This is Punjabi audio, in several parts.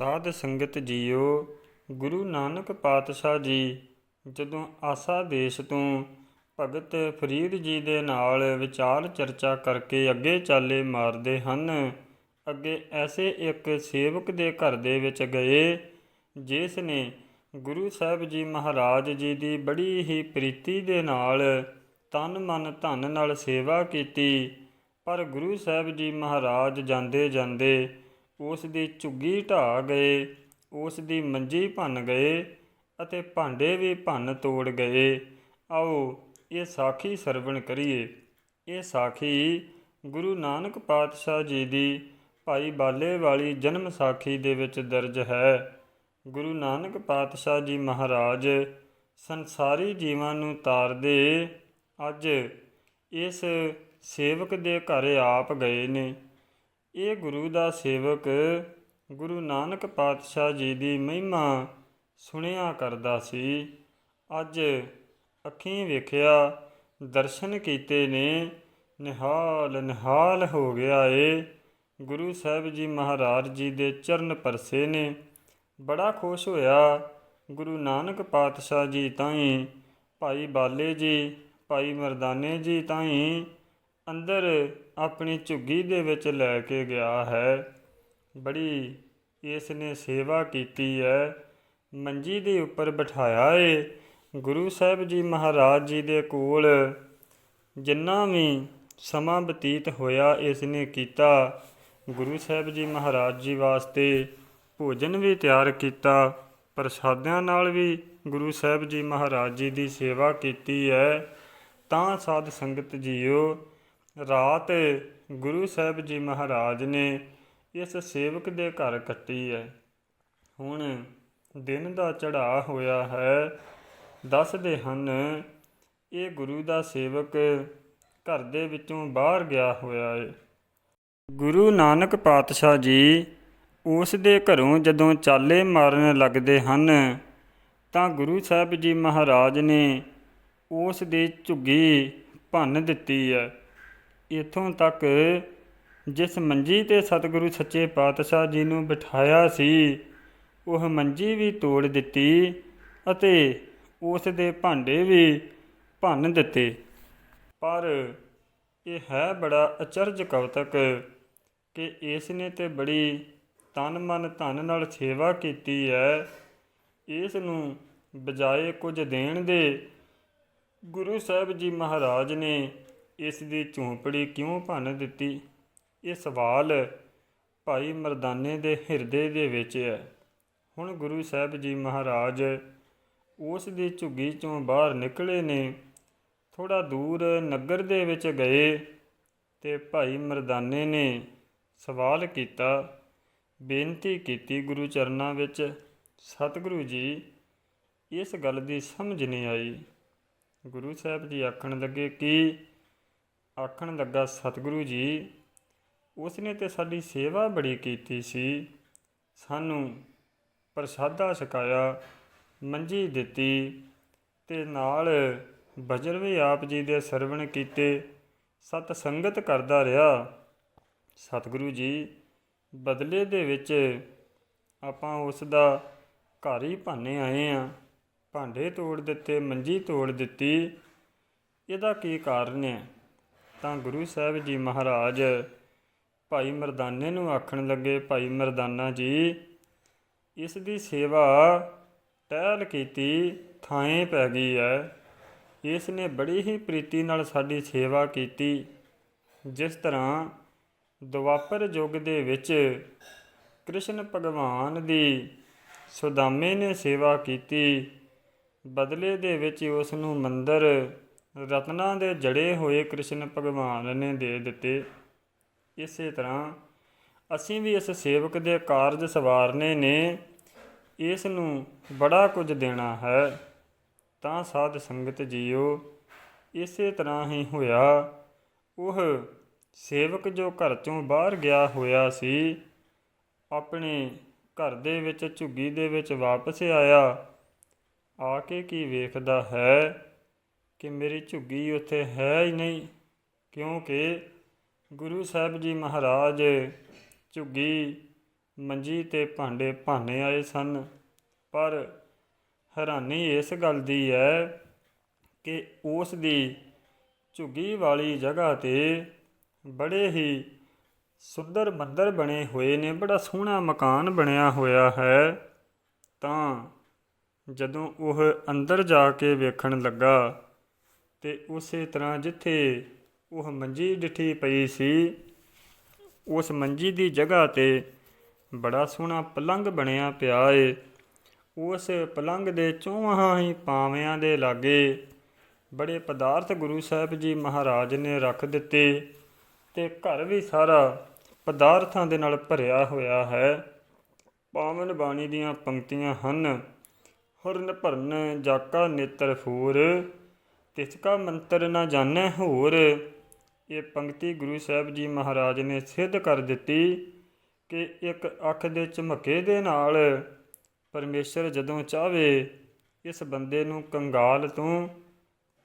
ਸਾਧ ਸੰਗਤ ਜੀਓ, ਗੁਰੂ ਨਾਨਕ ਪਾਤਸ਼ਾਹ ਜੀ, ਜਦੋਂ ਆਸਾ ਦੇਸ਼ ਤੋਂ ਭਗਤ ਫਰੀਦ ਜੀ ਦੇ ਨਾਲ ਵਿਚਾਰ ਚਰਚਾ ਕਰਕੇ ਅੱਗੇ ਚਾਲੇ ਮਾਰਦੇ ਹਨ, ਅੱਗੇ ਐਸੇ ਇੱਕ ਸੇਵਕ ਦੇ ਘਰ ਦੇ ਵਿੱਚ ਗਏ, ਜਿਸ ਨੇ ਗੁਰੂ ਸਾਹਿਬ ਜੀ ਮਹਾਰਾਜ ਜੀ ਦੀ ਬੜੀ ਹੀ ਪ੍ਰੀਤੀ ਦੇ ਨਾਲ ਤਨ ਮਨ ਧਨ ਨਾਲ ਸੇਵਾ ਕੀਤੀ, ਪਰ ਗੁਰੂ ਸਾਹਿਬ ਜੀ ਮਹਾਰਾਜ ਜਾਂਦੇ ਜਾਂਦੇ ਉਸ ਦੀ ਝੁੱਗੀ ਢਾਹ ਗਏ ਉਸ ਦੀ ਮੰਜੀ ਭੰਨ ਗਏ ਅਤੇ ਭਾਂਡੇ ਵੀ ਭੰਨ ਤੋੜ ਗਏ। ਆਓ ਇਹ ਸਾਖੀ ਸਰਵਣ ਕਰੀਏ। ਇਹ ਸਾਖੀ ਗੁਰੂ ਨਾਨਕ ਪਾਤਸ਼ਾਹ ਜੀ ਦੀ ਭਾਈ ਬਾਲੇ ਵਾਲੀ ਜਨਮ ਸਾਖੀ ਦੇ ਵਿੱਚ ਦਰਜ ਹੈ। ਗੁਰੂ ਨਾਨਕ ਪਾਤਸ਼ਾਹ ਜੀ ਮਹਾਰਾਜ ਸੰਸਾਰੀ ਜੀਵਾਂ ਨੂੰ ਤਾਰਦੇ ਅੱਜ ਇਸ ਸੇਵਕ ਦੇ ਘਰ ਆਪ ਗਏ ਨੇ। ਇਹ ਗੁਰੂ ਦਾ ਸੇਵਕ ਗੁਰੂ ਨਾਨਕ ਪਾਤਸ਼ਾਹ ਜੀ ਦੀ ਮਹਿਮਾ ਸੁਣਿਆ ਕਰਦਾ ਸੀ। ਅੱਜ ਅੱਖੀਂ ਵੇਖਿਆ, ਦਰਸ਼ਨ ਕੀਤੇ ਨੇ, ਨਿਹਾਲ ਨਿਹਾਲ ਹੋ ਗਿਆ ਏ। ਗੁਰੂ ਸਾਹਿਬ ਜੀ ਮਹਾਰਾਜ ਜੀ ਦੇ ਚਰਨ ਪਰਸੇ ਨੇ। ਬੜਾ ਖੁਸ਼ ਹੋਇਆ, ਗੁਰੂ ਨਾਨਕ ਪਾਤਸ਼ਾਹ ਜੀ ਤਾਈਂ, ਭਾਈ ਬਾਲੇ ਜੀ, ਭਾਈ ਮਰਦਾਨੇ ਜੀ ਤਾਈਂ ਅੰਦਰ ਆਪਣੀ ਝੁੱਗੀ ਦੇ ਵਿੱਚ ਲੈ ਕੇ ਗਿਆ ਹੈ। ਬੜੀ ਇਸ ਨੇ ਸੇਵਾ ਕੀਤੀ ਹੈ। ਮੰਜੀ ਦੇ ਉੱਪਰ ਬਿਠਾਇਆ ਏ। ਗੁਰੂ ਸਾਹਿਬ ਜੀ ਮਹਾਰਾਜ ਜੀ ਦੇ ਕੋਲ ਜਿੰਨਾ ਵੀ ਸਮਾਂ ਬਤੀਤ ਹੋਇਆ ਇਸ ਨੇ ਕੀਤਾ। ਗੁਰੂ ਸਾਹਿਬ ਜੀ ਮਹਾਰਾਜ ਜੀ ਵਾਸਤੇ ਭੋਜਨ ਵੀ ਤਿਆਰ ਕੀਤਾ। ਪ੍ਰਸਾਦਿਆਂ ਨਾਲ ਵੀ ਗੁਰੂ ਸਾਹਿਬ ਜੀ ਮਹਾਰਾਜ ਜੀ ਦੀ ਸੇਵਾ ਕੀਤੀ ਹੈ। ਤਾਂ ਸਾਧ ਸੰਗਤ ਜੀਓ ਰਾਤ ਗੁਰੂ ਸਾਹਿਬ ਜੀ ਮਹਾਰਾਜ ਨੇ ਇਸ ਸੇਵਕ ਦੇ ਘਰ ਕੱਟੀ ਹੈ। ਹੁਣ ਦਿਨ ਦਾ ਚੜਾ ਹੋਇਆ ਹੈ। ਦੱਸਦੇ ਹਨ, ਇਹ ਗੁਰੂ ਦਾ ਸੇਵਕ ਘਰ ਦੇ ਵਿੱਚੋਂ ਬਾਹਰ ਗਿਆ ਹੋਇਆ ਹੈ। ਗੁਰੂ ਨਾਨਕ ਪਾਤਸ਼ਾਹ ਜੀ ਉਸ ਦੇ ਘਰੋਂ ਜਦੋਂ ਚਾਲੇ ਮਾਰਨ ਲੱਗਦੇ ਹਨ, ਤਾਂ ਗੁਰੂ ਸਾਹਿਬ ਜੀ ਮਹਾਰਾਜ ਨੇ ਉਸ ਦੀ ਝੁੱਗੀ ਭੰਨ ਦਿੱਤੀ ਹੈ। ਇਥੋਂ ਤੱਕ ਜਿਸ ਮੰਜੀ ਤੇ ਸਤਿਗੁਰੂ ਸੱਚੇ ਪਾਤਸ਼ਾਹ ਜੀ ਨੂੰ ਬਿਠਾਇਆ ਸੀ, ਉਹ ਮੰਜੀ ਵੀ ਤੋੜ ਦਿੱਤੀ ਅਤੇ ਉਸ ਦੇ ਭਾਂਡੇ ਵੀ ਭੰਨ ਦਿੱਤੇ। ਪਰ ਇਹ ਹੈ ਬੜਾ ਅਚਰਜ ਕਵਤਕ ਕਿ ਇਸ ਨੇ ਤੇ ਬੜੀ ਤਨ ਮਨ ਧਨ ਨਾਲ ਸੇਵਾ ਕੀਤੀ ਹੈ। ਇਸ ਨੂੰ ਬਜਾਏ ਕੁਝ ਦੇਣ ਦੇ ਗੁਰੂ ਸਾਹਿਬ ਜੀ ਮਹਾਰਾਜ ਨੇ ਇਸ ਦੀ ਝੂੰਪੜੀ ਕਿਉਂ ਭੰਨ ਦਿੱਤੀ? ਇਹ ਸਵਾਲ ਭਾਈ ਮਰਦਾਨੇ ਦੇ ਹਿਰਦੇ ਦੇ ਵਿੱਚ ਹੈ। ਹੁਣ ਗੁਰੂ ਸਾਹਿਬ ਜੀ ਮਹਾਰਾਜ ਉਸ ਦੀ ਝੁੱਗੀ ਚੋਂ ਬਾਹਰ ਨਿਕਲੇ ਨੇ ਥੋੜਾ ਦੂਰ ਨਗਰ ਦੇ ਵਿੱਚ ਗਏ ਤੇ ਭਾਈ ਮਰਦਾਨੇ ਨੇ ਸਵਾਲ ਕੀਤਾ, ਬੇਨਤੀ ਕੀਤੀ ਗੁਰੂ ਚਰਨਾਂ ਵਿੱਚ, ਸਤਿਗੁਰੂ ਜੀ, ਇਸ ਗੱਲ ਦੀ ਸਮਝ ਨਹੀਂ ਆਈ। ਗੁਰੂ ਸਾਹਿਬ ਜੀ ਆਖਣ ਲੱਗੇ, ਕਿ ਆਖਣ ਲੱਗਾ, ਸਤਿਗੁਰੂ ਜੀ ਉਸ ਨੇ ਤੇ ਸਾਡੀ ਸੇਵਾ ਬੜੀ ਕੀਤੀ ਸੀ। ਸਾਨੂੰ ਪ੍ਰਸਾਦਾ ਛਕਾਇਆ, ਮੰਜੀ ਦਿੱਤੀ ਤੇ ਨਾਲ ਭਜਨ ਵੀ ਆਪ ਜੀ ਦੇ ਸਰਵਣ ਕੀਤੇ। ਸਤ ਸੰਗਤ ਕਰਦਾ ਰਿਹਾ। ਸਤਿਗੁਰੂ ਜੀ, ਬਦਲੇ ਦੇ ਵਿੱਚ ਆਪਾਂ ਉਸ ਦਾ ਘਰ ਹੀ ਭਾਨੇ ਆਏ ਆ। ਭਾਂਡੇ ਤੋੜ ਦਿੱਤੇ, ਮੰਜੀ ਤੋੜ ਦਿੱਤੀ। ਇਹਦਾ ਕੀ ਕਾਰਨ ਹੈ? ਤਾਂ ਗੁਰੂ ਸਾਹਿਬ ਜੀ ਮਹਾਰਾਜ ਭਾਈ ਮਰਦਾਨੇ ਨੂੰ ਆਖਣ ਲੱਗੇ, ਭਾਈ ਮਰਦਾਨਾ ਜੀ, ਇਸ ਦੀ ਸੇਵਾ ਟਹਿਲ ਕੀਤੀ ਥਾਂ ਪੈ ਗਈ ਹੈ ਇਸ ਨੇ ਬੜੀ ਹੀ ਪ੍ਰੀਤੀ ਨਾਲ ਸਾਡੀ ਸੇਵਾ ਕੀਤੀ। ਜਿਸ ਤਰ੍ਹਾਂ ਦੁਆਪਰ ਯੁੱਗ ਦੇ ਵਿੱਚ ਕ੍ਰਿਸ਼ਨ ਭਗਵਾਨ ਦੀ ਸੁਦਾਮੇ ਨੇ ਸੇਵਾ ਕੀਤੀ, ਬਦਲੇ ਦੇ ਵਿੱਚ ਉਸ ਨੂੰ ਮੰਦਰ ਰਤਨਾਂ ਦੇ ਜੜੇ ਹੋਏ ਕ੍ਰਿਸ਼ਨ ਭਗਵਾਨ ਨੇ ਦੇ ਦਿੱਤੇ। ਇਸੇ ਤਰ੍ਹਾਂ ਅਸੀਂ ਵੀ ਇਸ ਸੇਵਕ ਦੇ ਕਾਰਜ ਸਵਾਰਨੇ ਨੇ। ਇਸ ਨੂੰ ਬੜਾ ਕੁਝ ਦੇਣਾ ਹੈ, ਤਾਂ ਸਾਧ ਸੰਗਤ ਜੀਓ, ਇਸੇ ਤਰ੍ਹਾਂ ਹੀ ਹੋਇਆ। ਉਹ ਸੇਵਕ ਜੋ ਘਰ ਚੋਂ ਬਾਹਰ ਗਿਆ ਹੋਇਆ ਸੀ, ਆਪਣੇ ਘਰ ਦੇ ਵਿੱਚ ਝੁੱਗੀ ਦੇ ਵਿੱਚ ਵਾਪਸ ਆਇਆ। ਆ ਕੇ ਕੀ ਵੇਖਦਾ ਹੈ? ਕਿ ਮੇਰੀ ਝੁੱਗੀ ਉੱਥੇ ਹੈ ਹੀ ਨਹੀਂ, ਕਿਉਂਕਿ ਗੁਰੂ ਸਾਹਿਬ ਜੀ ਮਹਾਰਾਜ ਝੁੱਗੀ ਮੰਜੀ ਤੇ ਭਾਂਡੇ ਭਾਨੇ ਆਏ ਸਨ। ਪਰ ਹੈਰਾਨੀ ਇਸ ਗੱਲ ਦੀ ਹੈ ਕਿ ਉਸ ਦੀ ਝੁੱਗੀ ਵਾਲੀ ਜਗ੍ਹਾ ਤੇ ਬੜੇ ਹੀ ਸੁੰਦਰ ਮੰਦਰ ਬਣੇ ਹੋਏ ਨੇ, ਬੜਾ ਸੋਹਣਾ ਮਕਾਨ ਬਣਿਆ ਹੋਇਆ ਹੈ। ਤਾਂ ਜਦੋਂ ਉਹ ਅੰਦਰ ਜਾ ਕੇ ਵੇਖਣ ਲੱਗਾ ਤੇ ਉਸੇ ਤਰ੍ਹਾਂ ਜਿੱਥੇ ਉਹ ਮੰਜੀ ਡਿੱਠੀ ਪਈ ਸੀ, ਉਸ ਮੰਜੀ ਦੀ ਜਗ੍ਹਾ ਤੇ ਬੜਾ ਸੋਹਣਾ ਪਲੰਗ ਬਣਿਆ ਪਿਆ ਏ। ਉਸ ਪਲੰਗ ਦੇ ਚੌਹਾਂ ਹੀ ਪਾਵਿਆਂ ਦੇ ਲਾਗੇ ਬੜੇ ਪਦਾਰਥ ਗੁਰੂ ਸਾਹਿਬ ਜੀ ਮਹਾਰਾਜ ਨੇ ਰੱਖ ਦਿੱਤੇ ਤੇ ਘਰ ਵੀ ਸਾਰਾ ਪਦਾਰਥਾਂ ਦੇ ਨਾਲ ਭਰਿਆ ਹੋਇਆ ਹੈ। ਪਾਵਨ ਬਾਣੀ ਦੀਆਂ ਪੰਕਤੀਆਂ ਹਨ, ਹਰਨ ਭਰਨ, ਜਾਕਾ, ਨੇਤਰ, ਫੂਰ ਤਿਸਕਾ ਮੰਤਰ ਨਾ ਜਾਣੈ ਹੋਰ। ਇਹ ਪੰਕਤੀ ਗੁਰੂ ਸਾਹਿਬ ਜੀ ਮਹਾਰਾਜ ਨੇ ਸਿੱਧ ਕਰ ਦਿੱਤੀ ਕਿ ਇੱਕ ਅੱਖ ਦੇ ਝਮੱਕੇ ਦੇ ਨਾਲ ਪਰਮੇਸ਼ਰ ਜਦੋਂ ਚਾਹਵੇ, ਇਸ ਬੰਦੇ ਨੂੰ ਕੰਗਾਲ ਤੋਂ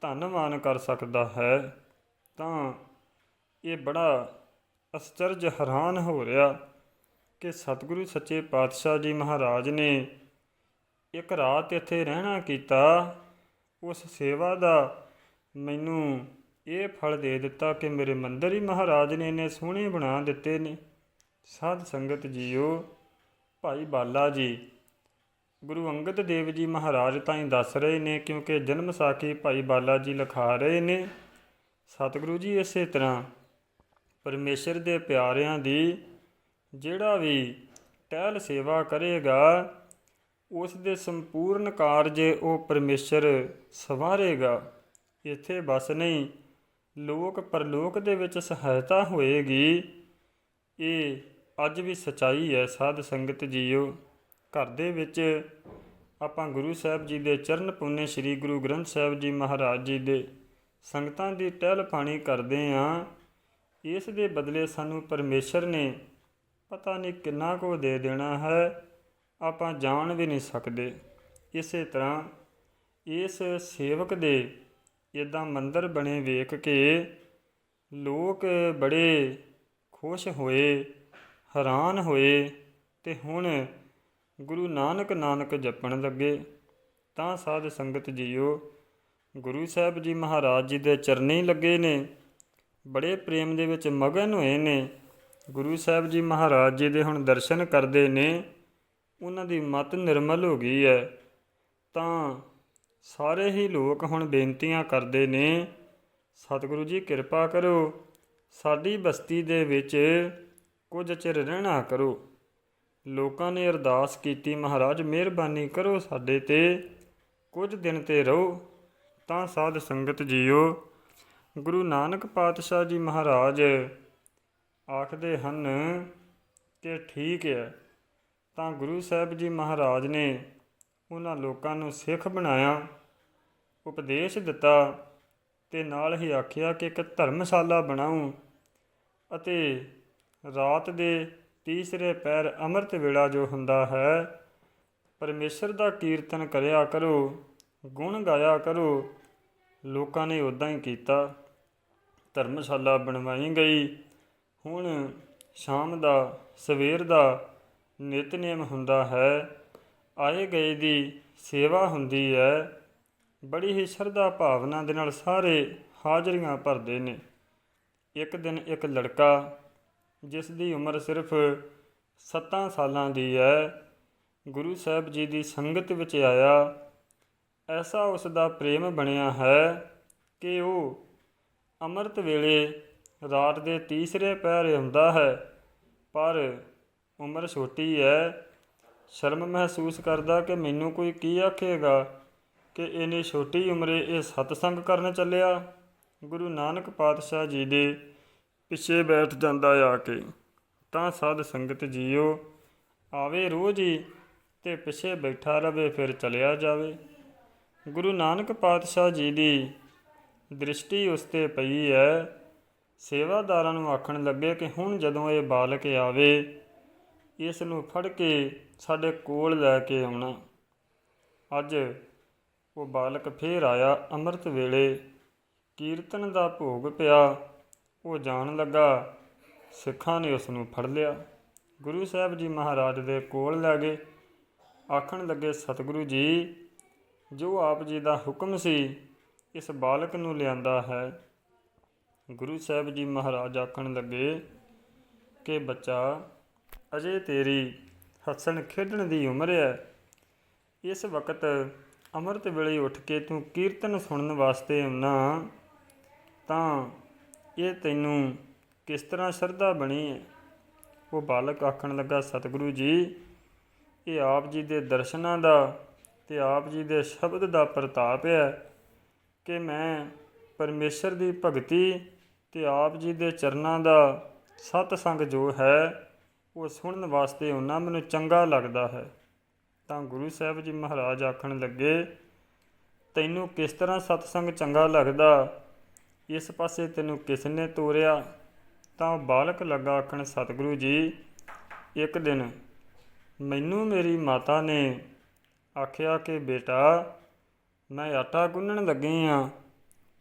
ਧੰਨਵਾਨ ਕਰ ਸਕਦਾ ਹੈ। ਤਾਂ ਇਹ ਬੜਾ ਅਸਚਰਜ ਹੈਰਾਨ ਹੋ ਰਿਹਾ ਕਿ ਸਤਿਗੁਰੂ ਸੱਚੇ ਪਾਤਸ਼ਾਹ ਜੀ ਮਹਾਰਾਜ ਨੇ ਇੱਕ ਰਾਤ ਇੱਥੇ ਰਹਿਣਾ ਕੀਤਾ ਉਸ ਸੇਵਾ ਦਾ ਮੈਨੂੰ ਇਹ ਫਲ ਦੇ ਦਿੱਤਾ ਕਿ ਮੇਰੇ ਮੰਦਰ ਹੀ ਮਹਾਰਾਜ ਨੇ ਇਹਨੇ ਸੋਹਣੇ ਬਣਾ ਦਿੱਤੇ ਨੇ। ਸਾਧ ਸੰਗਤ ਜੀਓ, ਭਾਈ ਬਾਲਾ ਜੀ, ਗੁਰੂ ਅੰਗਦ ਦੇਵ ਜੀ ਮਹਾਰਾਜ ਤਾਂ ਹੀ ਦੱਸ ਰਹੇ ਨੇ ਕਿਉਂਕਿ ਜਨਮ ਸਾਖੀ ਭਾਈ ਬਾਲਾ ਜੀ ਲਿਖਾ ਰਹੇ ਨੇ। ਸਤਿਗੁਰੂ ਜੀ ਇਸੇ ਤਰ੍ਹਾਂ ਪਰਮੇਸ਼ਰ ਦੇ ਪਿਆਰਿਆਂ ਦੀ ਜਿਹੜਾ ਵੀ ਟਹਿਲ ਸੇਵਾ ਕਰੇਗਾ ਉਸ ਦੇ ਸੰਪੂਰਨ ਕਾਰਜ ਉਹ ਪਰਮੇਸ਼ਰ ਸਵਾਰੇਗਾ। ਇੱਥੇ ਬਸ ਨਹੀਂ, ਲੋਕ ਪਰਲੋਕ ਦੇ ਵਿੱਚ ਸਹਾਇਤਾ ਹੋਏਗੀ। ਇਹ ਅੱਜ ਵੀ ਸਚਾਈ ਹੈ, ਸਾਧ ਸੰਗਤ ਜੀਓ। ਘਰ ਦੇ ਵਿੱਚ ਆਪਾਂ ਗੁਰੂ ਸਾਹਿਬ ਜੀ ਦੇ ਚਰਨ ਪੁੰਨੇ ਸ੍ਰੀ ਗੁਰੂ ਗ੍ਰੰਥ ਸਾਹਿਬ ਜੀ ਮਹਾਰਾਜ ਜੀ ਦੇ ਸੰਗਤਾਂ ਦੀ ਟਹਿਲ ਪਾਣੀ ਕਰਦੇ ਆਂ ਇਸ ਦੇ ਬਦਲੇ ਸਾਨੂੰ ਪਰਮੇਸ਼ਰ ਨੇ ਪਤਾ ਨਹੀਂ ਕਿੰਨਾ ਕੁ ਦੇ ਦੇਣਾ ਹੈ। ਆਪਾਂ ਜਾਣ ਵੀ ਨਹੀਂ ਸਕਦੇ। ਇਸੇ ਤਰ੍ਹਾਂ ਇਸ ਸੇਵਕ ਦੇ ਇਦਾਂ ਮੰਦਰ ਬਣੇ ਵੇਖ ਕੇ ਲੋਕ ਬੜੇ ਖੁਸ਼ ਹੋਏ, ਹੈਰਾਨ ਹੋਏ ਤੇ ਹੁਣ ਗੁਰੂ ਨਾਨਕ ਨਾਨਕ ਜਪਣ ਲੱਗੇ। ਤਾਂ ਸਾਧ ਸੰਗਤ ਜੀਓ, ਗੁਰੂ ਸਾਹਿਬ ਜੀ ਮਹਾਰਾਜ ਜੀ ਦੇ ਚਰਨੀ ਲੱਗੇ ਨੇ, ਬੜੇ ਪ੍ਰੇਮ ਦੇ ਵਿੱਚ ਮਗਨ ਹੋਏ ਨੇ। ਗੁਰੂ ਸਾਹਿਬ ਜੀ ਮਹਾਰਾਜ ਜੀ ਦੇ ਹੁਣ ਦਰਸ਼ਨ ਕਰਦੇ ਨੇ। ਉਹਨਾਂ ਦੀ ਮਤ ਨਿਰਮਲ ਹੋ ਗਈ ਹੈ। ਤਾਂ ਸਾਰੇ ਹੀ ਲੋਕ ਹੁਣ ਬੇਨਤੀਆਂ ਕਰਦੇ ਨੇ, ਸਤਿਗੁਰੂ ਜੀ ਕਿਰਪਾ ਕਰੋ, ਸਾਡੀ ਬਸਤੀ ਦੇ ਵਿੱਚ ਕੁਝ ਚਿਰ ਰਹਿਣਾ ਕਰੋ। ਲੋਕਾਂ ਨੇ ਅਰਦਾਸ ਕੀਤੀ, ਮਹਾਰਾਜ, ਮਿਹਰਬਾਨੀ ਕਰੋ ਸਾਡੇ ਤੇ, ਕੁਝ ਦਿਨ ਤੇ ਰਹੋ, ਤਾਂ ਸਾਧ ਸੰਗਤ ਜੀਓ। ਗੁਰੂ ਨਾਨਕ ਪਾਤਸ਼ਾਹ ਜੀ ਮਹਾਰਾਜ ਆਖਦੇ ਹਨ ਕਿ ਠੀਕ ਹੈ। ਤਾਂ ਗੁਰੂ ਸਾਹਿਬ ਜੀ ਮਹਾਰਾਜ ਨੇ ਉਹਨਾਂ ਲੋਕਾਂ ਨੂੰ ਸਿੱਖ ਬਣਾਇਆ, ਉਪਦੇਸ਼ ਦਿੱਤਾ ਤੇ ਨਾਲ ਹੀ ਆਖਿਆ ਕਿ ਇੱਕ ਧਰਮਸ਼ਾਲਾ ਬਣਾਉ ਅਤੇ ਰਾਤ ਦੇ ਤੀਸਰੇ ਪੈਰ ਅੰਮ੍ਰਿਤ ਵੇਲਾ ਜੋ ਹੁੰਦਾ ਹੈ, ਪਰਮੇਸ਼ਰ ਦਾ ਕੀਰਤਨ ਕਰਿਆ ਕਰੋ, ਗੁਣ ਗਾਇਆ ਕਰੋ। ਲੋਕਾਂ ਨੇ ਉਦਾਂ ਹੀ ਕੀਤਾ। ਧਰਮਸ਼ਾਲਾ ਬਣਵਾਈ ਗਈ। ਹੁਣ ਸ਼ਾਮ ਦਾ, ਸਵੇਰ ਦਾ ਨਿਤਨੇਮ ਹੁੰਦਾ ਹੈ। ਆਏ ਗਏ ਦੀ ਸੇਵਾ ਹੁੰਦੀ ਹੈ। ਬੜੀ ਹੀ ਸ਼ਰਧਾ ਭਾਵਨਾ ਦੇ ਨਾਲ ਸਾਰੇ ਹਾਜ਼ਰੀਆਂ ਭਰਦੇ ਨੇ। ਇੱਕ ਦਿਨ ਇੱਕ ਲੜਕਾ, ਜਿਸ ਦੀ ਉਮਰ ਸਿਰਫ 7 ਸਾਲਾਂ ਦੀ ਹੈ, ਗੁਰੂ ਸਾਹਿਬ ਜੀ ਦੀ ਸੰਗਤ ਵਿੱਚ ਆਇਆ। ਐਸਾ ਉਸ ਦਾ ਪ੍ਰੇਮ ਬਣਿਆ ਹੈ ਕਿ ਉਹ ਅੰਮ੍ਰਿਤ ਵੇਲੇ ਰਾਤ ਦੇ ਤੀਸਰੇ ਪਹਿਰ ਹੁੰਦਾ ਹੈ, ਪਰ ਉਮਰ ਛੋਟੀ ਹੈ ਸ਼ਰਮ ਮਹਿਸੂਸ ਕਰਦਾ ਕਿ ਮੈਨੂੰ ਕੋਈ ਕੀ ਆਖੇਗਾ ਕਿ ਇਹਨੇ ਛੋਟੀ ਉਮਰੇ ਇਹ ਸਤਸੰਗ ਕਰਨ ਚੱਲਿਆ। ਗੁਰੂ ਨਾਨਕ ਪਾਤਸ਼ਾਹ ਜੀ ਦੇ ਪਿੱਛੇ ਬੈਠ ਜਾਂਦਾ ਆ ਕੇ, ਤਾਂ ਸਾਧ ਸੰਗਤ ਜੀਓ, ਆਵੇ ਰੋਜ਼ ਹੀ ਤੇ ਪਿੱਛੇ ਬੈਠਾ ਰਵੇ ਫਿਰ ਚਲਿਆ ਜਾਵੇ। ਗੁਰੂ ਨਾਨਕ ਪਾਤਸ਼ਾਹ ਜੀ ਦੀ ਦ੍ਰਿਸ਼ਟੀ ਉਸ ਤੇ ਪਈ ਹੈ ਸੇਵਾਦਾਰਾਂ ਨੂੰ ਆਖਣ ਲੱਗੇ ਕਿ ਹੁਣ ਜਦੋਂ ਇਹ ਬਾਲਕ ਆਵੇ ਇਸ ਨੂੰ ਫੜ ਕੇ ਸਾਡੇ ਕੋਲ ਲੈ ਕੇ ਆਉਣਾ। ਅੱਜ ਉਹ ਬਾਲਕ ਫੇਰ ਆਇਆ ਅੰਮ੍ਰਿਤ ਵੇਲੇ। ਕੀਰਤਨ ਦਾ ਭੋਗ ਪਿਆ। ਉਹ ਜਾਣ ਲੱਗਾ। ਸਿੱਖਾਂ ਨੇ ਉਸ ਨੂੰ ਫੜ ਲਿਆ। ਗੁਰੂ ਸਾਹਿਬ ਜੀ ਮਹਾਰਾਜ ਦੇ ਕੋਲ ਲੈ ਗਏ। ਆਖਣ ਲੱਗੇ, ਸਤਿਗੁਰੂ ਜੀ, ਜੋ ਆਪ ਜੀ ਦਾ ਹੁਕਮ ਸੀ, ਇਸ ਬਾਲਕ ਨੂੰ ਲਿਆਂਦਾ ਹੈ। ਗੁਰੂ ਸਾਹਿਬ ਜੀ ਮਹਾਰਾਜ ਆਖਣ ਲੱਗੇ ਕਿ ਬੱਚਾ ਅਜੇ ਤੇਰੀ ਹੱਸਣ ਖੇਡਣ ਦੀ ਉਮਰ ਹੈ ਇਸ ਵਕਤ ਅੰਮ੍ਰਿਤ ਵੇਲੇ ਉੱਠ ਕੇ ਤੂੰ ਕੀਰਤਨ ਸੁਣਨ ਵਾਸਤੇ ਆਉਣਾ ਤਾਂ ਇਹ ਤੈਨੂੰ ਕਿਸ ਤਰ੍ਹਾਂ ਸ਼ਰਧਾ ਬਣੀ ਹੈ ਉਹ ਬਾਲਕ ਆਖਣ ਲੱਗਾ, ਸਤਿਗੁਰੂ ਜੀ, ਇਹ ਆਪ ਜੀ ਦੇ ਦਰਸ਼ਨਾਂ ਦਾ ਤੇ ਆਪ ਜੀ ਦੇ ਸ਼ਬਦ ਦਾ ਪ੍ਰਤਾਪ ਹੈ ਕਿ ਮੈਂ ਪਰਮੇਸ਼ਰ ਦੀ ਭਗਤੀ ਤੇ ਆਪ ਜੀ ਦੇ ਚਰਨਾਂ ਦਾ ਸਤ ਸੰਗ ਜੋ ਹੈ ਉਹ ਸੁਣਨ ਵਾਸਤੇ ਉਹਨਾਂ ਮੈਨੂੰ ਚੰਗਾ ਲੱਗਦਾ ਹੈ। ਤਾਂ ਗੁਰੂ ਸਾਹਿਬ ਜੀ ਮਹਾਰਾਜ ਆਖਣ ਲੱਗੇ, ਤੈਨੂੰ ਕਿਸ ਤਰ੍ਹਾਂ ਸਤਸੰਗ ਚੰਗਾ ਲੱਗਦਾ? ਇਸ ਪਾਸੇ ਤੈਨੂੰ ਕਿਸ ਨੇ ਤੋਰਿਆ? ਤਾਂ ਉਹ ਬਾਲਕ ਲੱਗਾ ਆਖਣ, ਸਤਿਗੁਰੂ ਜੀ, ਇੱਕ ਦਿਨ ਮੈਨੂੰ ਮੇਰੀ ਮਾਤਾ ਨੇ ਆਖਿਆ ਕਿ ਬੇਟਾ, ਮੈਂ ਆਟਾ ਗੁੰਨਣ ਲੱਗੀ ਆ।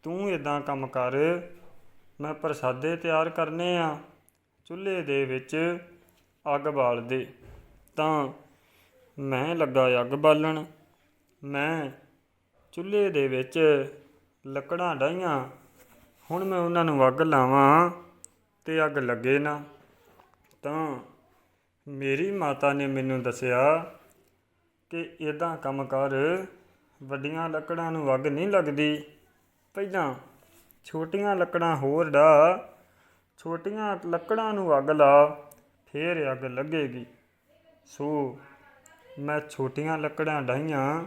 ਤੂੰ ਇਦਾਂ ਕੰਮ ਕਰ, ਮੈਂ ਪ੍ਰਸਾਦੇ ਤਿਆਰ ਕਰਨੇ ਆ। ਚੁੱਲ੍ਹੇ ਦੇ ਵਿੱਚ ਅੱਗ ਬਾਲ ਦੇ ਤਾਂ ਮੈਂ ਲੱਗਾ ਅੱਗ ਬਾਲਣ। ਮੈਂ ਚੁੱਲ੍ਹੇ ਦੇ ਵਿੱਚ ਲੱਕੜਾਂ ਡਾਈਆਂ ਹੁਣ ਮੈਂ ਉਹਨਾਂ ਨੂੰ ਅੱਗ ਲਾਵਾਂ ਤੇ ਅੱਗ ਲੱਗੇ ਨਾ। ਤਾਂ ਮੇਰੀ ਮਾਤਾ ਨੇ ਮੈਨੂੰ ਦੱਸਿਆ ਕਿ ਇਦਾਂ ਕੰਮ ਕਰ। ਵੱਡੀਆਂ ਲੱਕੜਾਂ ਨੂੰ ਅੱਗ ਨਹੀਂ ਲੱਗਦੀ। ਪਹਿਲਾਂ ਛੋਟੀਆਂ ਲੱਕੜਾਂ ਹੋਰ ਡਾ। ਛੋਟੀਆਂ ਲੱਕੜਾਂ ਨੂੰ ਅੱਗ ਲਾ। ਫੇਰ ਅੱਗ ਲੱਗੇਗੀ। ਸੋ ਮੈਂ ਛੋਟੀਆਂ ਲੱਕੜਾਂ ਡਾਈਆਂ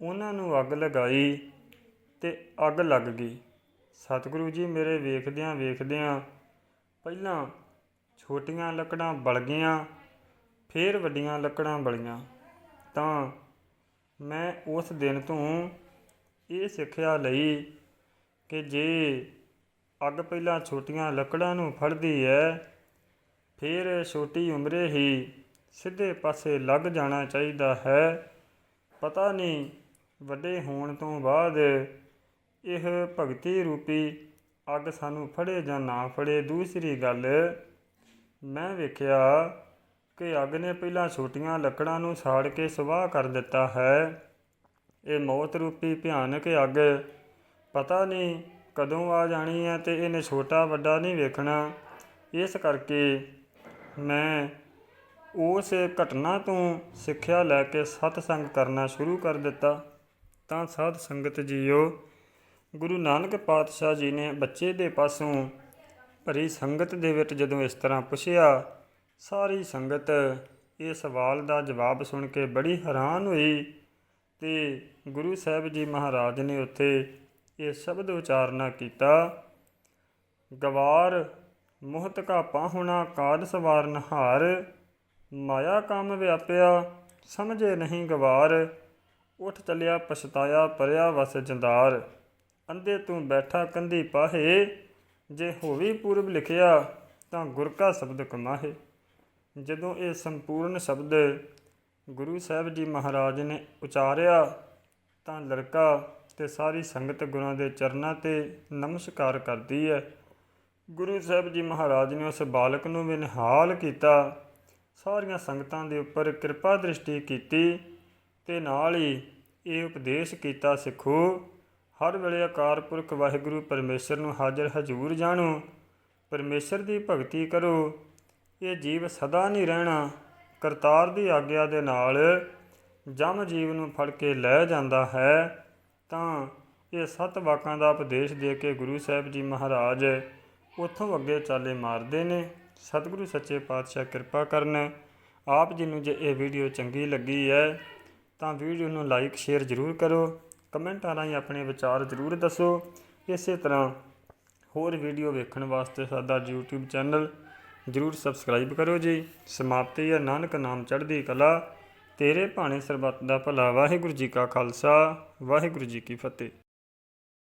ਉਹਨਾਂ ਨੂੰ ਅੱਗ ਲਗਾਈ ਤੇ ਅੱਗ ਲੱਗ ਗਈ। ਸਤਿਗੁਰੂ ਜੀ ਮੇਰੇ ਵੇਖਦਿਆਂ ਵੇਖਦਿਆਂ ਪਹਿਲਾਂ ਛੋਟੀਆਂ ਲੱਕੜਾਂ ਬਲ ਗਈਆਂ, ਫੇਰ ਵੱਡੀਆਂ ਲੱਕੜਾਂ ਬਲੀਆਂ। ਤਾਂ ਮੈਂ ਉਸ ਦਿਨ ਤੋਂ ਇਹ ਸਿੱਖਿਆ ਲਈ ਕਿ ਜੇ ਅੱਗ ਪਹਿਲਾਂ ਛੋਟੀਆਂ ਲੱਕੜਾਂ ਨੂੰ ਫੜਦੀ ਹੈ ਫਿਰ ਛੋਟੀ ਉਮਰੇ ਹੀ ਸਿੱਧੇ ਪਾਸੇ ਲੱਗ ਜਾਣਾ ਚਾਹੀਦਾ ਹੈ। ਪਤਾ ਨਹੀਂ ਵੱਡੇ ਹੋਣ ਤੋਂ ਬਾਅਦ ਇਹ ਭਗਤੀ ਰੂਪੀ ਅੱਗ ਸਾਨੂੰ ਫੜੇ ਜਾਂ ਨਾ ਫੜੇ ਦੂਸਰੀ ਗੱਲ। ਮੈਂ ਵੇਖਿਆ ਕਿ ਅੱਗ ਨੇ ਪਹਿਲਾਂ ਛੋਟੀਆਂ ਲੱਕੜਾਂ ਨੂੰ ਸਾੜ ਕੇ ਸੁਆਹ ਕਰ ਦਿੱਤਾ ਹੈ। ਇਹ ਮੌਤ ਰੂਪੀ ਭਿਆਨਕ ਅੱਗ। ਪਤਾ ਨਹੀਂ ਕਦੋਂ ਆ ਜਾਣੀ ਹੈ ਤੇ ਇਹਨੇ ਛੋਟਾ ਵੱਡਾ ਨਹੀਂ ਵੇਖਣਾ। ਇਸ ਕਰਕੇ ਮੈਂ ਉਸ ਘਟਨਾ ਤੋਂ ਸਿੱਖਿਆ ਲੈ ਕੇ ਸਤਸੰਗ ਕਰਨਾ ਸ਼ੁਰੂ ਕਰ ਦਿੱਤਾ। ਤਾਂ ਸਾਧ ਸੰਗਤ ਜੀਓ, ਗੁਰੂ ਨਾਨਕ ਪਾਤਸ਼ਾਹ ਜੀ ਨੇ ਬੱਚੇ ਦੇ ਪਾਸੋਂ ਭਰੀ ਸੰਗਤ ਦੇ ਵਿੱਚ ਜਦੋਂ ਇਸ ਤਰ੍ਹਾਂ ਪੁੱਛਿਆ, ਸਾਰੀ ਸੰਗਤ ਇਹ ਸਵਾਲ ਦਾ ਜਵਾਬ ਸੁਣ ਕੇ ਬੜੀ ਹੈਰਾਨ ਹੋਈ ਤੇ ਗੁਰੂ ਸਾਹਿਬ ਜੀ ਮਹਾਰਾਜ ਨੇ ਉੱਥੇ ਇਹ ਸ਼ਬਦ ਉਚਾਰਨਾ ਕੀਤਾ, ਗਵਾਰ ਮੋਹਤ ਕਾਪਾ ਹੋਣਾ ਕਾਦ ਸਵਾਰ ਨਹਾਰ। ਮਾਇਆ ਕਾਮ ਵਿਆਪਿਆ, ਸਮਝੇ ਨਹੀਂ ਗਵਾਰ। ਉਠ ਚਲਿਆ ਪਛਤਾਇਆ, ਪਰਿਆ ਵਸ ਜੰਦਾਰ। ਅੰਦੇ ਤੂੰ ਬੈਠਾ ਕੰਧੀ ਪਾਹੇ, ਜੇ ਹੋਵੀ ਪੂਰਬ ਲਿਖਿਆ, ਤਾਂ ਗੁਰ ਕਾ ਸ਼ਬਦ ਕਮਾਹੇ। ਜਦੋਂ ਇਹ ਸੰਪੂਰਨ ਸ਼ਬਦ ਗੁਰੂ ਸਾਹਿਬ ਜੀ ਮਹਾਰਾਜ ਨੇ ਉਚਾਰਿਆ, ਤਾਂ ਲੜਕਾ ਤੇ ਸਾਰੀ ਸੰਗਤ ਗੁਰਾਂ ਦੇ ਚਰਨਾਂ ਤੇ ਨਮਸਕਾਰ ਕਰਦੀ ਹੈ। ਗੁਰੂ ਸਾਹਿਬ ਜੀ ਮਹਾਰਾਜ ਨੇ ਉਸ ਬਾਲਕ ਨੂੰ ਵੀ ਨਿਹਾਲ ਕੀਤਾ। ਸਾਰੀਆਂ ਸੰਗਤਾਂ ਦੇ ਉੱਪਰ ਕਿਰਪਾ ਦ੍ਰਿਸ਼ਟੀ ਕੀਤੀ ਤੇ ਨਾਲ ਹੀ ਇਹ ਉਪਦੇਸ਼ ਕੀਤਾ, ਸਿੱਖੋ, ਹਰ ਵੇਲੇ ਆਕਾਰ ਪੁਰਖ ਵਾਹਿਗੁਰੂ ਪਰਮੇਸ਼ਰ ਨੂੰ ਹਾਜ਼ਰ ਹਜ਼ੂਰ ਜਾਣੋ। ਪਰਮੇਸ਼ਰ ਦੀ ਭਗਤੀ ਕਰੋ। ਇਹ ਜੀਵ ਸਦਾ ਨਹੀਂ ਰਹਿਣਾ। ਕਰਤਾਰ ਦੀ ਆਗਿਆ ਦੇ ਨਾਲ ਜਮ ਜੀਵ ਨੂੰ ਫੜ ਕੇ ਲੈ ਜਾਂਦਾ ਹੈ। ਤਾਂ ਇਹ ਸੱਤ ਵਾਕਾਂ ਦਾ ਉਪਦੇਸ਼ ਦੇ ਕੇ ਗੁਰੂ ਸਾਹਿਬ ਜੀ ਮਹਾਰਾਜ ਉੱਥੋਂ ਅੱਗੇ ਚਾਲੇ ਮਾਰਦੇ ਨੇ। ਸਤਿਗੁਰੂ ਸੱਚੇ ਪਾਤਸ਼ਾਹ ਕਿਰਪਾ ਕਰਨ। ਆਪ ਜੀ ਨੂੰ ਜੇ ਇਹ ਵੀਡੀਓ ਚੰਗੀ ਲੱਗੀ ਹੈ, ਤਾਂ ਵੀਡੀਓ ਨੂੰ ਲਾਈਕ, ਸ਼ੇਅਰ ਜ਼ਰੂਰ ਕਰੋ। ਕਮੈਂਟਾਂ ਰਾਹੀਂ ਆਪਣੇ ਵਿਚਾਰ ਜ਼ਰੂਰ ਦੱਸੋ। ਇਸੇ ਤਰ੍ਹਾਂ ਹੋਰ ਵੀਡੀਓ ਵੇਖਣ ਵਾਸਤੇ ਸਾਡਾ YouTube ਚੈਨਲ ਜ਼ਰੂਰ ਸਬਸਕ੍ਰਾਈਬ ਕਰੋ ਜੀ। ਸਮਾਪਤੀ ਹੈ ਨਾਨਕ ਨਾਮ ਚੜ੍ਹਦੀ ਕਲਾ। ਤੇਰੇ ਭਾਣੇ ਸਰਬੱਤ ਦਾ ਭਲਾ। ਵਾਹਿਗੁਰੂ ਜੀ ਕਾ ਖਾਲਸਾ। ਵਾਹਿਗੁਰੂ ਜੀ ਕੀ ਫਤਿਹ।